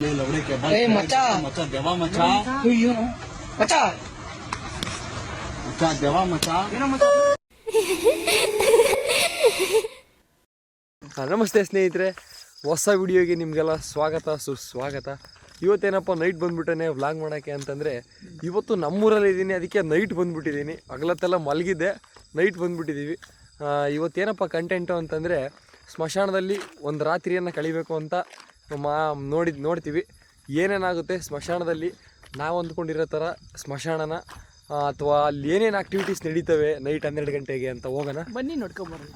ಏ ಮಚ್ಚ. ಮಚ್ಚ ದೆವ ಮಚ್ಚ. ಇವನು ಮಚ್ಚ. ಮಚ್ಚ ದೆವ ಮಚ್ಚ. ಏನೋ ಮಚ್ಚ. ಹಾ, ನಮಸ್ತೆ ಸ್ನೇಹಿತರೆ. ಹೊಸ ವಿಡಿಯೋಗೆ ನಿಮಗೆಲ್ಲ ಸ್ವಾಗತ ಸುಸ್ವಾಗತ. ಇವತ್ತೇನಪ್ಪ ನೈಟ್ ಬಂದ್ಬಿಟ್ಟೇನೆ ವ್ಲಾಗ್ ಮಾಡೋಕ್ಕೆ ಅಂತಂದರೆ ಇವತ್ತು ನಮ್ಮೂರಲ್ಲಿ ಇದ್ದೀನಿ ಅದಕ್ಕೆ ನೈಟ್ ಬಂದ್ಬಿಟ್ಟಿದ್ದೀನಿ. ಹಗಲತ್ತೆಲ್ಲ ಮಲಗಿದ್ದೆ ನೈಟ್ ಬಂದ್ಬಿಟ್ಟಿದ್ದೀವಿ ಇವತ್ತೇನಪ್ಪ ಕಂಟೆಂಟು ಅಂತಂದರೆ ಸ್ಮಶಾನದಲ್ಲಿ ಒಂದು ರಾತ್ರಿಯನ್ನು ಕಳಿಬೇಕು ಅಂತ ಮಾ ನೋಡಿ ನೋಡ್ತೀವಿ. ಏನೇನಾಗುತ್ತೆ ಸ್ಮಶಾನದಲ್ಲಿ? ನಾವು ಅಂದ್ಕೊಂಡಿರೋ ಥರ ಸ್ಮಶಾನನ ಅಥವಾ ಅಲ್ಲಿ ಏನೇನು ಆಕ್ಟಿವಿಟೀಸ್ ನಡೀತವೆ ನೈಟ್ ಹನ್ನೆರಡು ಗಂಟೆಗೆ ಅಂತ ಹೋಗೋಣ. ಬನ್ನಿ ನೋಡ್ಕೊಂಬರ್ರಿ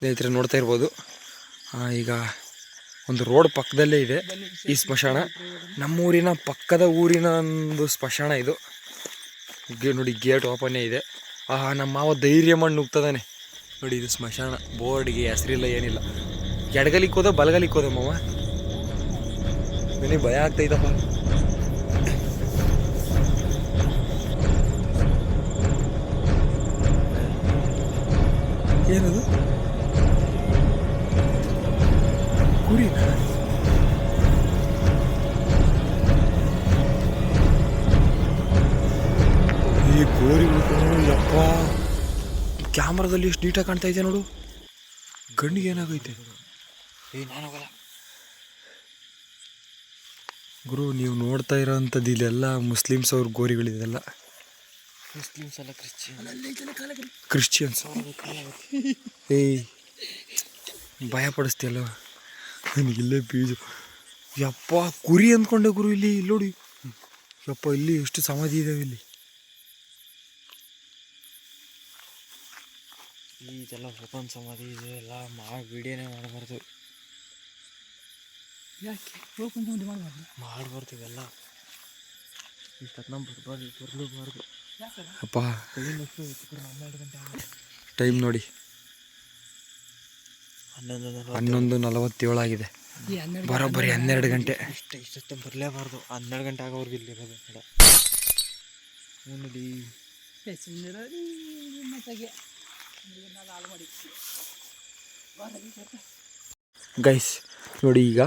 ಸ್ನೇಹಿತರೆ ನೋಡ್ತಾ ಇರ್ಬೋದು. ಈಗ ಒಂದು ರೋಡ್ ಪಕ್ಕದಲ್ಲೇ ಇದೆ ಈ ಸ್ಮಶಾನ. ನಮ್ಮೂರಿನ ಪಕ್ಕದ ಊರಿನ ಒಂದು ಸ್ಮಶಾನ ಇದು. ನೋಡಿ ಗೇಟ್ ಓಪನೇ ಇದೆ. ಆ ನಮ್ಮ ಮಾವ ಧೈರ್ಯ ಮಣ್ಣು ನುಗ್ತದಾನೆ ನೋಡಿ, ಇದು ಸ್ಮಶಾನ. ಬೋರ್ಡ್ಗೆ ಹೆಸರಿಲ್ಲ, ಏನಿಲ್ಲ. ಎಡಗಲಿಕ್ಕೆ ಹೋದ ಬಲಗಲಿಕ್ಕೆ ಹೋದ ಮಾವ? ನನಗೆ ಭಯ ಆಗ್ತೈತಪ್ಪ ಏನದು? ಕುರಿನ? ಕ್ಯಾಮ್ರಾದಲ್ಲಿ ಎಷ್ಟು ನೀಟಾಗಿ ಕಾಣ್ತಾ ಇದೆ ನೋಡು? ಗಣ್ಣಿಗೆ ಏನಾಗೈತೆ? ಏ ನಾನಾಗಲ್ಲ ಗುರು ನೀವು ನೋಡ್ತಾ ಇರೋವಂಥದ್ದು ಇದೆಲ್ಲ ಮುಸ್ಲಿಮ್ಸ್ ಅವ್ರ ಗೋರಿಗಳಿದೆಲ್ಲ ಮುಸ್ಲಿಮ್ಸ್ ಅಲ್ಲ ಕ್ರಿಶ್ಚಿಯನ್ ಕ್ರಿಶ್ಚಿಯನ್ಸ್? ಏಯ್ ಭಯ ಪಡಿಸ್ತೀಯಲ್ಲ? ನನಗಿಲ್ಲೇ ಬೀಜ. ಯಪ್ಪ ಕುರಿ ಅಂದ್ಕೊಂಡೆ ಗುರು ಇಲ್ಲಿ ಇಲ್ಲಿ ನೋಡಿ. ಯಪ್ಪ ಇಲ್ಲಿ ಎಷ್ಟು ಸಮಾಧಿ ಇದಾವೆ ಇಲ್ಲಿ. ಇದೆಲ್ಲ ಓಪನ್ ಸಮಾಧಿ ಇದೆಲ್ಲ ಮಾಡಿ ವಿಡಿಯೋನೇ ಮಾಡಬಾರ್ದು. ಯಾಕೆ? ಓಪನ್ ಸಮಾಧಿ ಮಾಡಬಾರ್ದು? ಮಾಡಬಾರ್ದು ಇವೆಲ್ಲ ಇಷ್ಟೊತ್ತು ನಮ್ಮ ಬರ್ಬಾರ್ದು ಬರಲೂಬಾರ್ದು ಅಪ್ಪ. ಹನ್ನೆರಡು ಗಂಟೆ ಆಗಿದೆ ಟೈಮ್ ನೋಡಿ. ಹನ್ನೊಂದು ಹನ್ನೊಂದು ನಲವತ್ತೇಳಾಗಿದೆ ಬರೋಬ್ಬರಿ ಹನ್ನೆರಡು ಗಂಟೆ. ಇಷ್ಟ ಇಷ್ಟೊತ್ತ ಬರಲೇಬಾರ್ದು. ಹನ್ನೆರಡು ಗಂಟೆ ಆಗೋವರೆಗೆ ಇಲ್ಲಿರೋದು ಕಡೆ ನೋಡಿ. ಗೈಸ್ ನೋಡಿ ಈಗ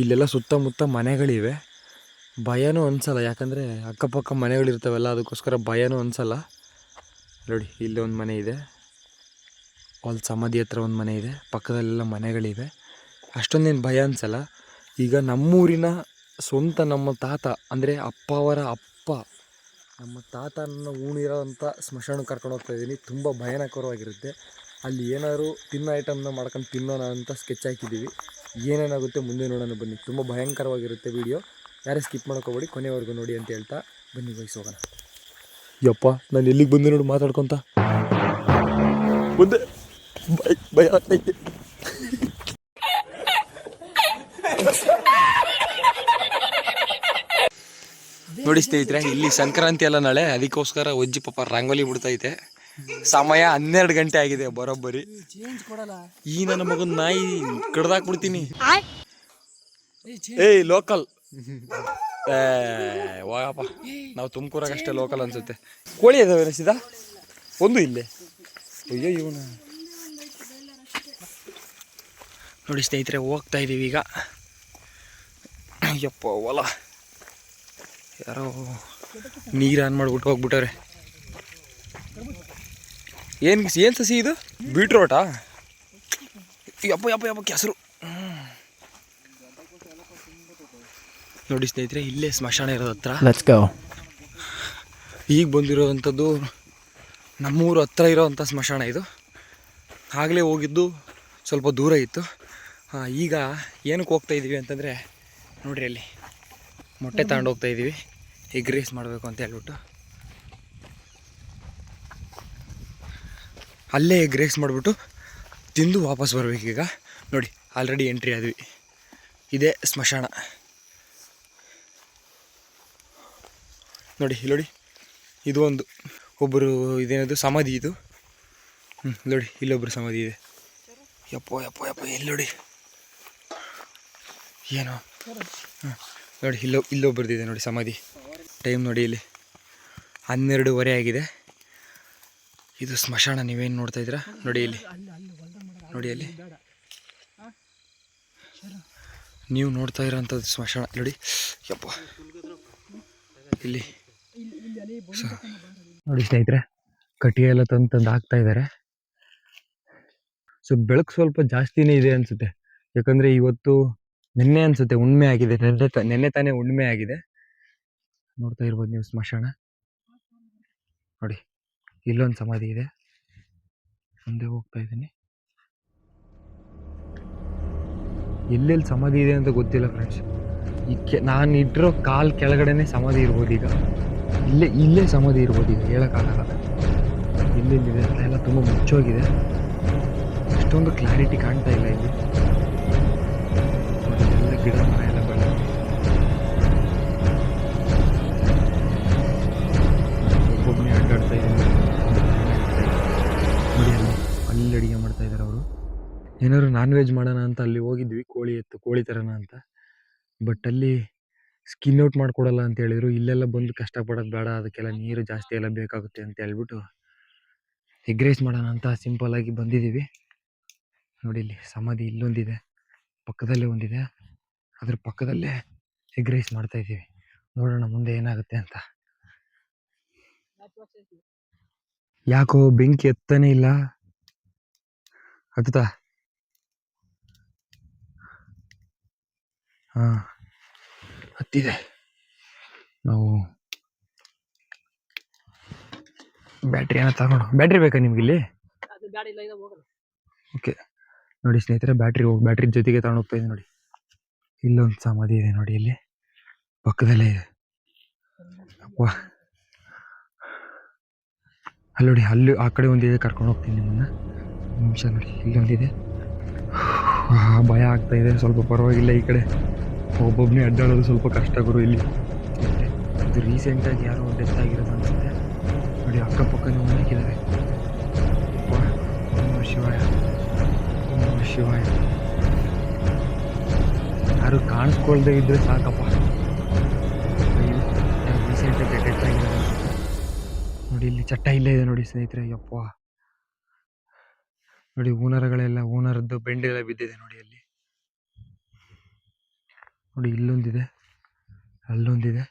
ಇಲ್ಲೆಲ್ಲ ಸುತ್ತಮುತ್ತ ಮನೆಗಳಿವೆ. ಭಯನೂ ಅನ್ಸಲ್ಲ, ಯಾಕಂದರೆ ಅಕ್ಕಪಕ್ಕ ಮನೆಗಳಿರ್ತಾವಲ್ಲ, ಅದಕ್ಕೋಸ್ಕರ ಭಯನೂ ಅನ್ಸಲ್ಲ. ನೋಡಿ, ಇಲ್ಲಿ ಒಂದು ಮನೆ ಇದೆ. ಅಲ್ಲಿ ಸಮಾಧಿ ಹತ್ರ ಒಂದು ಮನೆ ಇದೆ. ಪಕ್ಕದಲ್ಲೆಲ್ಲ ಮನೆಗಳಿವೆ. ಅಷ್ಟೊಂದೇನು ಭಯ ಅನ್ಸಲ್ಲ. ಈಗ ನಮ್ಮೂರಿನ ಸ್ವಂತ ನಮ್ಮ ತಾತ, ಅಂದರೆ ಅಪ್ಪ ಅವರ ಅಪ್ಪ ನಮ್ಮ ತಾತನ ಊಣಿರೋಂಥ ಸ್ಮಶಾನಕ್ಕೆ ಕರ್ಕೊಂಡು ಹೋಗ್ತಾ ಇದ್ದೀನಿ. ತುಂಬ ಭಯಾನಕರವಾಗಿರುತ್ತೆ. ಅಲ್ಲಿ ಏನಾದ್ರು ತಿನ್ನೋ ಐಟಮ್ನ ಮಾಡ್ಕೊಂಡು ತಿನ್ನೋಣ ಅಂತ ಸ್ಕೆಚ್ ಹಾಕಿದ್ದೀವಿ. ಏನೇನಾಗುತ್ತೆ ಮುಂದೆ ನೋಡೋಣ ಬನ್ನಿ. ತುಂಬ ಭಯಂಕರವಾಗಿರುತ್ತೆ ವಿಡಿಯೋ ಯಾರೇ ಸ್ಕಿಪ್ ಮಾಡ್ಕೋಬೇಡಿ, ಕೊನೆವರೆಗೂ ನೋಡಿ ಅಂತ ಹೇಳ್ತಾ ಬನ್ನಿ ಹೋಗೋಣ. ಯಪ್ಪ, ನಾನು ಎಲ್ಲಿಗೆ ಬಂದು ನೋಡು, ಮಾತಾಡ್ಕೊತ. ಮುಂದೆ ಭಯ ಆಗ್ತೈತೆ ನೋಡಿ ಸ್ನೇಹಿತರೆ, ಇಲ್ಲಿ ಸಂಕ್ರಾಂತಿ ಅಲ್ಲ ನಾಳೆ. ಅದಕ್ಕೋಸ್ಕರ ಒಜ್ಜಿ ಪಾಪ ರಂಗೋಲಿ ಬಿಡ್ತೈತೆ. ಸಮಯ ಹನ್ನೆರಡು ಗಂಟೆ ಆಗಿದೆ ಬರೋಬ್ಬರಿ. ಈ ನನ್ನ ಮಗನ ನಾಯಿ ಕಡ್ದಾಕ್ಬಿಡ್ತೀನಿ. ಏಯ್ ಲೋಕಲ್ ಏ ನಾವು ತುಮಕೂರಾಗ ಅಷ್ಟೇ ಲೋಕಲ್ ಅನ್ಸುತ್ತೆ. ಕೋಳಿ ಅದಾವೆ ಸೀದಾ? ಒಂದು ಇಲ್ಲೇ. ಅಯ್ಯೋ, ಇವನ. ನೋಡಿ ಸ್ನೇಹಿತರೆ, ಹೋಗ್ತಾ ಇದ್ದೀವಿ ಈಗ. ಅಯ್ಯಪ್ಪ, ಹೊಲ. ಯಾರೋ ನೀರು ಆನ್ ಮಾಡ್ಬಿಟ್ಟು ಹೋಗ್ಬಿಟ್ಟವ್ರೆ. ಏನು ಏನು ಸಸಿ ಇದು? ಬೀಟ್ರೋಟಾ? ಯಪ್ಪ ಯಪ್ಪ ಯಪ್ಪ ಕೆಸರು. ನೋಡಿ ಸ್ನೇಹಿತರೆ ಇಲ್ಲೇ ಸ್ಮಶಾನ ಇರೋದು ಹತ್ರ. ಈಗ ಬಂದಿರೋವಂಥದ್ದು ನಮ್ಮೂರು ಹತ್ರ ಇರೋವಂಥ ಸ್ಮಶಾನ ಇದು. ಆಗಲೇ ಹೋಗಿದ್ದು ಸ್ವಲ್ಪ ದೂರ ಇತ್ತು. ಹಾಂ ಈಗ ಏನಕ್ಕೆ ಹೋಗ್ತಾ ಇದ್ದೀವಿ ಅಂತಂದರೆ ನೋಡಿರಿ ಅಲ್ಲಿ. ಮೊಟ್ಟೆ ತಗೊಂಡು ಹೋಗ್ತಾ ಇದ್ದೀವಿ ಎಗ್ ರೈಸ್ ಮಾಡಬೇಕು ಅಂತ ಹೇಳ್ಬಿಟ್ಟು. ಅಲ್ಲೇ ಎಗ್ ರೈಸ್ ಮಾಡಿಬಿಟ್ಟು ತಿಂದು ವಾಪಸ್ ಬರ್ಬೇಕೀಗ ನೋಡಿ ಆಲ್ರೆಡಿ ಎಂಟ್ರಿ ಆದ್ವಿ. ಇದೇ ಸ್ಮಶಾನ. ನೋಡಿ ನೋಡಿ. ಇದು ಒಂದು ಒಬ್ಬರು ಇದೇನದು, ಸಮಾಧಿ ಇದು. ಹ್ಞೂ ನೋಡಿ ಇಲ್ಲೊಬ್ಬರು ಸಮಾಧಿ ಇದೆ. ಯಪ್ಪ ಯಪ್ಪ ಯಪ್ಪ ಎಲ್ಲಿ ನೋಡಿ. ಏನೋ? ನೋಡಿ, ಇಲ್ಲೋ ಇಲ್ಲೊಬ್ಬರದಿದೆ ನೋಡಿ ಸಮಾಧಿ. ಟೈಮ್ ನೋಡಿ ಇಲ್ಲಿ ಹನ್ನೆರಡೂವರೆ ಆಗಿದೆ. ಇದು ಸ್ಮಶಾನ, ನೀವೇನು ನೋಡ್ತಾ ಇದ್ದೀರಾ? ನೋಡಿ ಇಲ್ಲಿ. ನೋಡಿ ಅಲ್ಲಿ. ನೀವು ನೋಡ್ತಾ ಇರೋಂಥದ್ದು ಸ್ಮಶಾನ. ನೋಡಿ. ಯಪ್ಪ. ಇಲ್ಲಿ. ಇಲ್ಲಿ ಇಲ್ಲಿ ನೋಡಿ ಸ್ನೇಹಿತರೆ, ಕಟ್ಟಿಗೆ ಎಲ್ಲ ತಂದು ತಂದು ಹಾಕ್ತಾ ಇದ್ದಾರೆ. ಸೊ, ಬೆಳಕು ಸ್ವಲ್ಪ ಜಾಸ್ತಿನೇ ಇದೆ ಅನಿಸುತ್ತೆ. ಯಾಕಂದರೆ ಇವತ್ತು ನಿನ್ನೆ ಅನ್ಸುತ್ತೆ ಉಣ್ಮೆ ಆಗಿದೆ. ನೆನ್ನೆ ನೆನ್ನೆ ತಾನೇ ಉಣ್ಮೆ ಆಗಿದೆ. ನೋಡ್ತಾ ಇರ್ಬೋದು ನೀವು ಸ್ಮಶಾನ. ನೋಡಿ, ಇಲ್ಲೊಂದು ಸಮಾಧಿ ಇದೆ. ಮುಂದೆ ಹೋಗ್ತಾ ಇದ್ದೀನಿ. ಎಲ್ಲೆಲ್ಲಿ ಸಮಾಧಿ ಇದೆ ಅಂತ ಗೊತ್ತಿಲ್ಲ ಫ್ರೆಂಡ್ಸ್ ಈ ಕೆ, ನಾನು ಇಟ್ಟಿರೋ ಕಾಲ್ ಕೆಳಗಡೆನೆ ಸಮಾಧಿ ಇರ್ಬೋದು ಈಗ. ಇಲ್ಲೇ ಇಲ್ಲೇ ಸಮಾಧಿ ಇರ್ಬೋದು ಈಗ ಹೇಳೋಕ್ಕಾಗಲ್ಲ ಎಲ್ಲೆಲ್ಲಿದೆ ಎಲ್ಲ ತುಂಬ ಮುಚ್ಚೋಗಿದೆ. ಅಷ್ಟೊಂದು ಕ್ಲಾರಿಟಿ ಕಾಣ್ತಾ ಇಲ್ಲ ಇಲ್ಲಿ. ಗಿಡ ಮರ ಎಲ್ಲ ಬೆಳೆದಿದೆ ಒಬ್ಬೊಬ್ಬನೇ ಅಡ್ಡಾಡ್ತಾ ಅಡುಗೆ ಮಾಡ್ತಾ ಇದ್ದಾರೆ ಅವರು ಏನಾದ್ರು ನಾನ್ ವೆಜ್ ಮಾಡೋಣ ಅಂತ ಅಲ್ಲಿ ಹೋಗಿದ್ವಿ, ಕೋಳಿ ಎತ್ತು, ಕೋಳಿ ತರೋಣ ಅಂತ. ಬಟ್ ಅಲ್ಲಿ ಸ್ಕಿನ್ ಔಟ್ ಮಾಡ್ಕೊಡಲ್ಲ ಅಂತ ಹೇಳಿದ್ರು. ಇಲ್ಲೆಲ್ಲ ಬಂದು ಕಷ್ಟಪಡೋದು ಬೇಡ, ಅದಕ್ಕೆಲ್ಲ ನೀರು ಜಾಸ್ತಿ ಎಲ್ಲ ಬೇಕಾಗುತ್ತೆ ಅಂತ ಹೇಳ್ಬಿಟ್ಟು ಎಗ್ ರೈಸ್ ಮಾಡೋಣ ಅಂತ ಸಿಂಪಲ್ ಆಗಿ ಬಂದಿದ್ದೀವಿ. ನೋಡಿ ಇಲ್ಲಿ ಸಮಾಧಿ ಇಲ್ಲೊಂದಿದೆ, ಪಕ್ಕದಲ್ಲೇ ಒಂದಿದೆ. ಅದ್ರ ಪಕ್ಕದಲ್ಲೇ ಎಗ್ ರೈಸ್ ಮಾಡ್ತಾ ಇದ್ದೀವಿ. ನೋಡೋಣ ಮುಂದೆ ಏನಾಗುತ್ತೆ ಅಂತ. ಯಾಕೋ ಬೆಂಕಿ ಎತ್ತನೇ ಇಲ್ಲ. ಹತ್ತುತ್ತಾ ಹಾ ಹತ್ತಿದೆ. ನಾವು ಬ್ಯಾಟ್ರಿ ಏನೋ ತಗೊಂಡು ಬ್ಯಾಟ್ರಿ ಬೇಕಾ ನಿಮ್ಗೆ ಇಲ್ಲಿ ಓಕೆ. ನೋಡಿ ಸ್ನೇಹಿತರೆ ಬ್ಯಾಟ್ರಿ ಹೋಗಿ ಬ್ಯಾಟ್ರಿ ಜೊತೆಗೆ ತಗೊಂಡು ಹೋಗ್ತಾ ಇದ್ದೀನಿ ನೋಡಿ. ಇಲ್ಲೊಂದು ಸಮಾಧಿ ಇದೆ ನೋಡಿ ಇಲ್ಲಿ. ಪಕ್ಕದಲ್ಲೇ ಇದೆ. ಅಲ್ಲಿ ನೋಡಿ, ಅಲ್ಲಿ ಆ ಕಡೆ ಒಂದಿದೆ ಕರ್ಕೊಂಡು ಹೋಗ್ತೀನಿ ನಿಮ್ಮನ್ನ. ನಿಮಿಷ ನೋಡಿ ಇಲ್ಲೊಂದಿದೆ ಭಯ ಆಗ್ತಾ ಇದೆ, ಸ್ವಲ್ಪ ಪರವಾಗಿಲ್ಲ ಈ ಕಡೆ. ಒಬ್ಬೊಬ್ಬನೇ ಅಡ್ಡಾಡೋದು ಸ್ವಲ್ಪ ಕಷ್ಟ ಗುರು ಇಲ್ಲಿ. ಇದು ರೀಸೆಂಟಾಗಿ ಯಾರೋ ಡೆತ್ ಆಗಿರೋದು ಅನ್ಸುತ್ತೆ. ನೋಡಿ, ಅಕ್ಕಪಕ್ಕನೇ ಹಾಕಿದ್ದಾರೆ ಶಿವಾಯ. ಶಿವಾಯ. ಯಾರು ಕಾಣಿಸ್ಕೊಳ್ದೇ ಇದ್ರೆ ಸಾಕಪ್ಪ. ನೋಡಿ, ಇಲ್ಲಿ ಚಟ್ಟ ಇಲ್ಲೇ ಇದೆ ನೋಡಿ ಸ್ನೇಹಿತರೆ. ಯಪ್ಪ. ನೋಡಿ ಓನರ್ಗಳೆಲ್ಲ ಓನರದ್ದು ಬೆಂಡೆಲ್ಲ ಬಿದ್ದಿದೆ ನೋಡಿ ಅಲ್ಲಿ. ನೋಡಿ, ಇಲ್ಲೊಂದಿದೆ. ಅಲ್ಲೊಂದಿದೆ.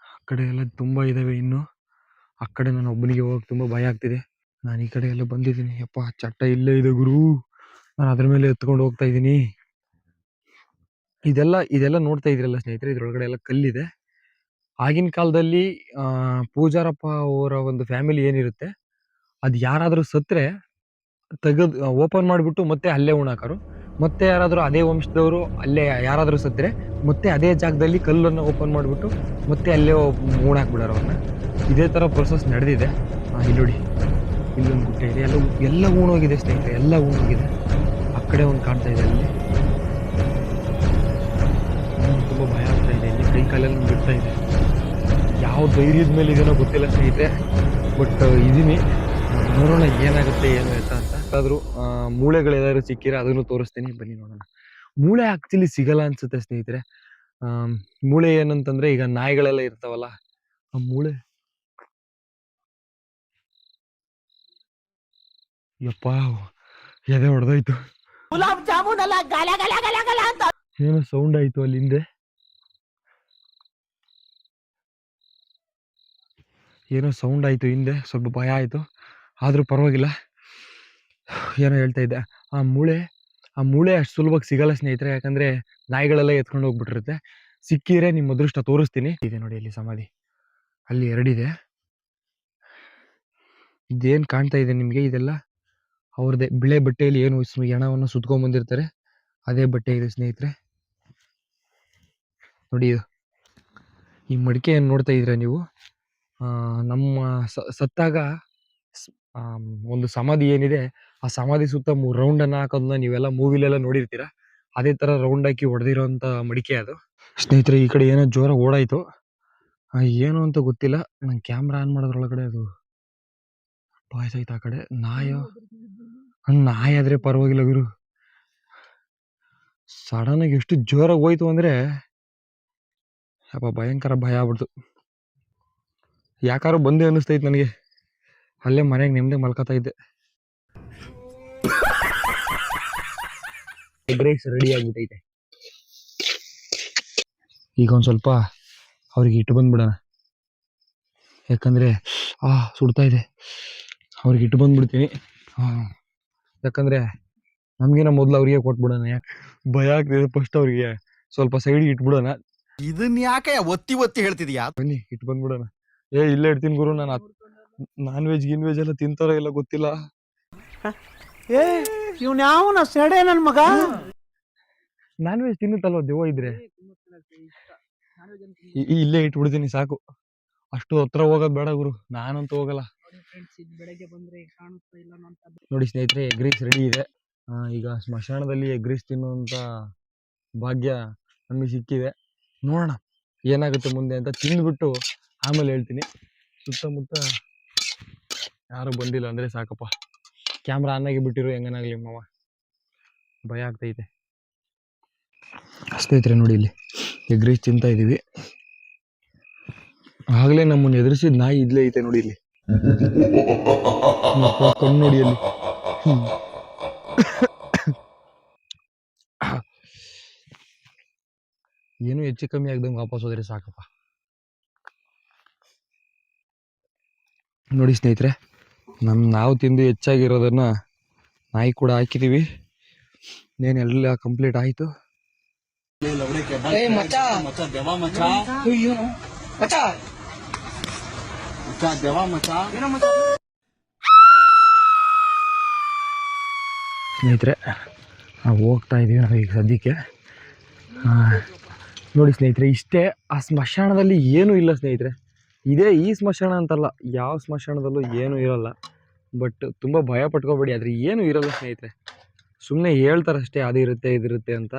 ಆ ಕಡೆ ಎಲ್ಲ ತುಂಬ ಇದಾವೆ ಇನ್ನು. ಆ ಕಡೆ ನಾನು ಒಬ್ಬನಿಗೆ ಹೋಗಕ್ಕೆ ತುಂಬ ಭಯ ಆಗ್ತಿದೆ. ನಾನು ಈ ಕಡೆ ಎಲ್ಲ ಬಂದಿದ್ದೀನಿ. ಯಪ್ಪ, ಚಟ್ಟ ಇಲ್ಲೇ ಇದೆ ಗುರು. ನಾನು ಅದ್ರ ಮೇಲೆ ಎತ್ಕೊಂಡು ಹೋಗ್ತಾ ಇದ್ದೀನಿ. ಇದೆಲ್ಲ ಇದೆಲ್ಲ ನೋಡ್ತಾ ಇದ್ರಲ್ಲ ಸ್ನೇಹಿತರೆ, ಇದರೊಳಗಡೆ ಎಲ್ಲ ಕಲ್ಲಿದೆ. ಆಗಿನ ಕಾಲದಲ್ಲಿ ಪೂಜಾರಪ್ಪ ಅವರ ಒಂದು ಫ್ಯಾಮಿಲಿ ಏನಿರುತ್ತೆ, ಅದು ಯಾರಾದರೂ ಸತ್ತರೆ ತೆಗೆದು, ಓಪನ್ ಮಾಡಿಬಿಟ್ಟು ಮತ್ತೆ ಅಲ್ಲೇ ಉಣಾಕರು ಮತ್ತೆ ಯಾರಾದರೂ ಅದೇ ವಂಶದವರು, ಅಲ್ಲೇ ಯಾರಾದರೂ ಸತ್ತರೆ ಮತ್ತೆ ಅದೇ ಜಾಗದಲ್ಲಿ ಕಲ್ಲನ್ನು ಓಪನ್ ಮಾಡಿಬಿಟ್ಟು ಮತ್ತೆ ಅಲ್ಲೇ ಉಣಾಕ್ಬಿಡೋರು ಅವ್ರನ್ನ. ಇದೇ ಥರ ಪ್ರೊಸೆಸ್ ನಡೆದಿದೆ. ಇಲ್ಲಿ ನೋಡಿ. ಇಲ್ಲೊಂದು ಗುಟ್ಟೆ ಇದೆ. ಎಲ್ಲ ಎಲ್ಲ ಊಣೋಗಿದೆ ಸ್ನೇಹಿತರೆ, ಎಲ್ಲ ಊಣೋಗಿದೆ ಆ ಕಡೆ ಒಂದು ಕಾಣ್ತಾ ಇದೆ ಅಲ್ಲಿ. ಕೈ ಕಾಲೆಲ್ಲ ಬಿಡ್ತಾ ಇದೆ. ಯಾವ ಧೈರ್ಯದ ಮೇಲೆ ಇದೇನೋ ಗೊತ್ತಿಲ್ಲ ಸ್ನೇಹಿತರೆ ಬಟ್ ಇದೀನಿ. ನೋಡೋಣ ಏನಾಗುತ್ತೆ ಏನು ಎತ್ತ ಅಂತ ಆದರೂ ಮೂಳೆಗಳೇನಾದ್ರು ಸಿಕ್ಕಿದ್ರೆ ಅದನ್ನು ತೋರಿಸ್ತೀನಿ. ಬನ್ನಿ ನೋಡೋಣ. ಮೂಳೆ ಆಕ್ಚುಲಿ ಸಿಗಲ್ಲ ಅನ್ಸುತ್ತೆ ಸ್ನೇಹಿತರೆ. ಮೂಳೆ ಏನಂತಂದ್ರೆ ಈಗ ನಾಯಿಗಳೆಲ್ಲ ಇರ್ತಾವಲ್ಲ ಆ ಮೂಳೆ. ಯಪ್ಪ ಎದೆ ಹೊಡೆದೋಯ್ತು ಗುಲಾಬ್ ಜಾಮೂನ್ ಅಲ್ಲ ಗಲ ಗಲ ಗಲ ಗಲ ಅಂತ. ಏನೋ ಸೌಂಡ್ ಆಯ್ತು ಅಲ್ಲಿ ಹಿಂದೆ ಏನೋ ಸೌಂಡ್ ಆಯಿತು ಹಿಂದೆ, ಸ್ವಲ್ಪ ಭಯ ಆಯಿತು, ಆದರೂ ಪರವಾಗಿಲ್ಲ. ಏನೋ ಹೇಳ್ತಾ ಇದ್ದೆ, ಆ ಮೂಳೆ ಆ ಮೂಳೆ ಅಷ್ಟು ಸುಲಭಕ್ಕೆ ಸಿಗಲ್ಲ ಸ್ನೇಹಿತರೆ, ಯಾಕಂದರೆ ನಾಯಿಗಳೆಲ್ಲ ಎತ್ಕೊಂಡು ಹೋಗ್ಬಿಟ್ಟಿರುತ್ತೆ. ಸಿಕ್ಕಿದ್ರೆ ನಿಮ್ಮ ಅದೃಷ್ಟ ತೋರಿಸ್ತೀನಿ. ಇದೆ ನೋಡಿ ಇಲ್ಲಿ ಸಮಾಧಿ. ಅಲ್ಲಿ ಎರಡಿದೆ. ಇದೇನು ಕಾಣ್ತಾ ಇದೆ ನಿಮಗೆ ಇದೆಲ್ಲ? ಅವ್ರದ್ದೇ, ಬಿಳೆ ಬಟ್ಟೆಯಲ್ಲಿ ಏನು ಹೆಣವನ್ನು ಸುತ್ಕೊಂಡ್ ಬಂದಿರ್ತಾರೆ. ಅದೇ ಬಟ್ಟೆ ಇದೆ ಸ್ನೇಹಿತರೆ. ನೋಡಿ ಈ ಮಡಿಕೆಯನ್ನು ನೋಡ್ತಾ ಇದ್ದೀರಾ ನೀವು? ನಮ್ಮ ಸತ್ತಾಗ ಒಂದು ಸಮಾಧಿ ಏನಿದೆ, ಆ ಸಮಾಧಿ ಸುತ್ತ ಮೂರು ರೌಂಡ್ ಅನ್ನ ಹಾಕೋದನ್ನ ನೀವೆಲ್ಲ ಮೂವಿಲೆಲ್ಲ ನೋಡಿರ್ತೀರಾ? ಅದೇ ತರ ರೌಂಡ್ ಹಾಕಿ ಹೊಡೆದಿರೋಂಥ ಮಡಿಕೆ ಅದು. ಸ್ನೇಹಿತರೆ, ಈ ಕಡೆ ಏನೋ ಜೋರ ಓಡಾಯಿತು. ಏನು ಅಂತ ಗೊತ್ತಿಲ್ಲ. ನಂಗೆ ಕ್ಯಾಮ್ರಾ ಆನ್ ಮಾಡೋದ್ರೊಳಗಡೆ ಅದು ಬಾಯ್ಸ್ ಆಯ್ತು ಆ ಕಡೆ. ನಾಯೋ? ನಾಯಿ ಆದ್ರೆ ಪರವಾಗಿಲ್ಲ ಗುರು. ಸಡನ್ನಾಗಿ ಎಷ್ಟು ಜೋರಾಗಿ ಹೋಯ್ತು ಅಂದ್ರೆ ಅಪ್ಪ ಭಯಂಕರ ಭಯ ಆಗ್ಬಿಡ್ತು. ಯಾಕಾರು ಬಂದೆ ಅನ್ನಿಸ್ತೈತೆ ನನಗೆ. ಅಲ್ಲೇ ಮನೆಗೆ ನೆಮ್ಮದಿ ಮಲ್ಕೋತಾ ಇದ್ದೆ. ಬ್ರೇಕ್ಸ್ ರೆಡಿ ಆಗ್ಬಿಟ್ಟೈತೆ. ಈಗ ಒಂದು ಸ್ವಲ್ಪ ಅವ್ರಿಗೆ ಇಟ್ಟು ಬಂದ್ಬಿಡೋಣ. ಯಾಕಂದರೆ ಆ ಸುಡ್ತಾ ಇದೆ. ಅವ್ರಿಗೆ ಇಟ್ಟು ಬಂದ್ಬಿಡ್ತೀನಿ. ಹಾಂ ಯಾಕಂದರೆ ನಮಗಿನ ಮೊದಲು ಅವರಿಗೆ ಕೊಟ್ಬಿಡೋಣ. ಯಾಕೆ ಭಯ ಆಗ್ತಿದೆ ಫಸ್ಟ್ ಅವರಿಗೆ. ಸ್ವಲ್ಪ ಸೈಡಿಗೆ ಇಟ್ಬಿಡೋಣ. ಇದನ್ನ ಯಾಕೆ ಒತ್ತಿ ಒತ್ತಿ ಹೇಳ್ತಿದ್ಯಾ? ಬನ್ನಿ ಇಟ್ಟು ಬಂದ್ಬಿಡೋಣ. ಏ ಇಲ್ಲೇ ಇಡ್ತೀನಿ ಗುರು ನಾನು ನಾನ್ ವೆಜ್ ಗಿನ್ ವೆಜ್ ಎಲ್ಲ ತಿಂತಾರೋ ಇಲ್ಲ ಗೊತ್ತಿಲ್ಲ. ಏ ಇವ್ನ ಯಾವನ ಸೆಡೆ ನನ್ ಮಗ? ನಾನ್ ವೆಜ್ ತಿನ್ನುತ್ತಲ್ವ ದೇವ ಇದ್ರೆ? ಇ- ಇ- ಇಲ್ಲೇ ಇಟ್ಬಿಡ್ತೀನಿ ಸಾಕು. ಅಷ್ಟು ಹತ್ರ ಹೋಗೋದ್ ಬೇಡ ಗುರು ನಾನಂತೂ ಹೋಗಲ್ಲ. ಬೆಳಗ್ಗೆ ಬಂದ್ರೆ ಕಾಣುತ್ತಾ ಇಲ್ಲ ಅಂತ ನೋಡಿ ಸ್ನೇಹಿತರೆ ಎಗ್ ರೈಸ್ ರೆಡಿ ಇದೆ. ಆ, ಈಗ ಸ್ಮಶಾನದಲ್ಲಿ ಎಗ್ ರೈಸ್ ತಿನ್ನುವಂತ ಭಾಗ್ಯ ನಮಗೆ ಸಿಕ್ಕಿದೆ. ನೋಡೋಣ ಏನಾಗುತ್ತೆ ಮುಂದೆ ಅಂತ ತಿಂದ್ಬಿಟ್ಟು ಆಮೇಲೆ ಹೇಳ್ತೀನಿ. ಸುತ್ತಮುತ್ತ ಯಾರು ಬಂದಿಲ್ಲ ಅಂದರೆ ಸಾಕಪ್ಪ. ಕ್ಯಾಮ್ರಾ ಆನ್ ಆಗಿ ಬಿಟ್ಟಿರು, ಹೆಂಗನಾಗಲಿ ಮಾವ? ಭಯ ಆಗ್ತೈತೆ. ಸ್ನೇಹಿತರೆ ನೋಡಿ ಇಲ್ಲಿ. ಎಗ್ರೀಸ್ ತಿಂತಾ ಇದೀವಿ. ಆಗ್ಲೇ ನಮ್ಮನ್ನ ಎದುರಿಸಿದ ನಾಯಿ ಇದ್ಲೇ ಐತೆ ನೋಡಿ ಇಲ್ಲಿ. ಕಣ್ಣು ನೋಡಿ ಅಲ್ಲಿ. ಏನು ಹೆಚ್ಚು ಕಮ್ಮಿ ಆಗ್ದಂಗೆ ವಾಪಸ್ ಹೋದ್ರೆ ಸಾಕಪ್ಪ. ನೋಡಿ ಸ್ನೇಹಿತರೆ ನಮ್ಮ ನಾವು ತಿಂದು ಹೆಚ್ಚಾಗಿರೋದನ್ನು ನಾಯಿ ಕೂಡ ಹಾಕಿದೀವಿ. ಎಲ್ಲ ಕಂಪ್ಲೀಟ್ ಆಯಿತು. ಸ್ನೇಹಿತರೆ ನಾವು ಹೋಗ್ತಾ ಇದ್ದೀವಿ ನಾವು ಈಗ ಸದ್ಯಕ್ಕೆ. ನೋಡಿ ಸ್ನೇಹಿತರೆ ಇಷ್ಟೇ ಆ ಸ್ಮಶಾನದಲ್ಲಿ ಏನೂ ಇಲ್ಲ ಸ್ನೇಹಿತರೆ. ಇದೇ ಈ ಸ್ಮಶಾನ ಅಂತಲ್ಲ, ಯಾವ ಸ್ಮಶಾನದಲ್ಲೂ ಏನೂ ಇರಲ್ಲ. ಬಟ್ ತುಂಬ ಭಯ ಪಟ್ಕೋಬೇಡಿ, ಆದರೆ ಏನೂ ಇರಲ್ಲ ಸ್ನೇಹಿತರೆ. ಸುಮ್ಮನೆ ಹೇಳ್ತಾರಷ್ಟೇ ಅದಿರುತ್ತೆ ಇದಿರುತ್ತೆ ಅಂತ.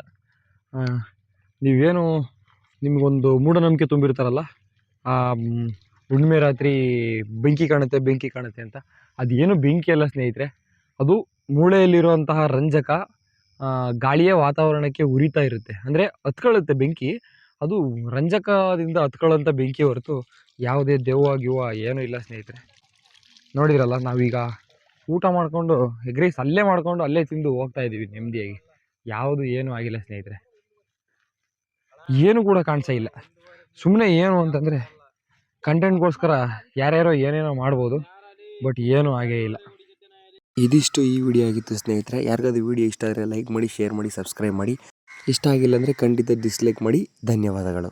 ನೀವೇನು ನಿಮಗೊಂದು ಮೂಢನಂಬಿಕೆ ತುಂಬಿರ್ತಾರಲ್ಲ, ಆ ಹುಣ್ಣಿಮೆ ರಾತ್ರಿ ಬೆಂಕಿ ಕಾಣುತ್ತೆ ಬೆಂಕಿ ಕಾಣುತ್ತೆ ಅಂತ. ಅದೇನು ಬೆಂಕಿ ಅಲ್ಲ ಸ್ನೇಹಿತರೆ. ಅದು ಮೂಳೆಯಲ್ಲಿರುವಂತಹ ರಂಜಕ ಗಾಳಿಯ ವಾತಾವರಣಕ್ಕೆ ಉರಿತಾ ಇರುತ್ತೆ. ಅಂದರೆ ಹತ್ಕೊಳ್ಳುತ್ತೆ ಬೆಂಕಿ, ಅದು ರಂಜಕದಿಂದ ಹತ್ಕೊಳ್ಳೋಂಥ ಬೆಂಕಿ ಹೊರತು ಯಾವುದೇ ದೆವ್ವ, ಗಿವ್ವ ಏನೂ ಇಲ್ಲ ಸ್ನೇಹಿತರೆ. ನೋಡಿದ್ರಲ್ಲ, ನಾವೀಗ ಊಟ ಮಾಡಿಕೊಂಡು ಎಗ್ ರೈಸ್ ಅಲ್ಲೇ ಮಾಡಿಕೊಂಡು ಅಲ್ಲೇ ತಿಂದು ಹೋಗ್ತಾ ಇದ್ದೀವಿ ನೆಮ್ಮದಿಯಾಗಿ. ಯಾವುದು ಏನೂ ಆಗಿಲ್ಲ ಸ್ನೇಹಿತರೆ. ಏನು ಕೂಡ ಕಾಣಿಸ್ತಾ ಇಲ್ಲ. ಸುಮ್ಮನೆ ಏನು ಅಂತಂದರೆ, ಕಂಟೆಂಟ್ಗೋಸ್ಕರ ಯಾರ್ಯಾರೋ ಏನೇನೋ ಮಾಡ್ಬೋದು, ಬಟ್ ಏನೂ ಆಗೇ ಇಲ್ಲ. ಇದಿಷ್ಟು ಈ ವಿಡಿಯೋ ಆಗಿತ್ತು ಸ್ನೇಹಿತರೆ. ಯಾರಿಗಾದ್ರೂ ವಿಡಿಯೋ ಇಷ್ಟ ಆದರೆ ಲೈಕ್ ಮಾಡಿ, ಶೇರ್ ಮಾಡಿ, ಸಬ್ಸ್ಕ್ರೈಬ್ ಮಾಡಿ. ಇಷ್ಟ ಆಗಿಲ್ಲ ಅಂದರೆ ಖಂಡಿತ ಡಿಸ್ಲೈಕ್ ಮಾಡಿ. ಧನ್ಯವಾದಗಳು.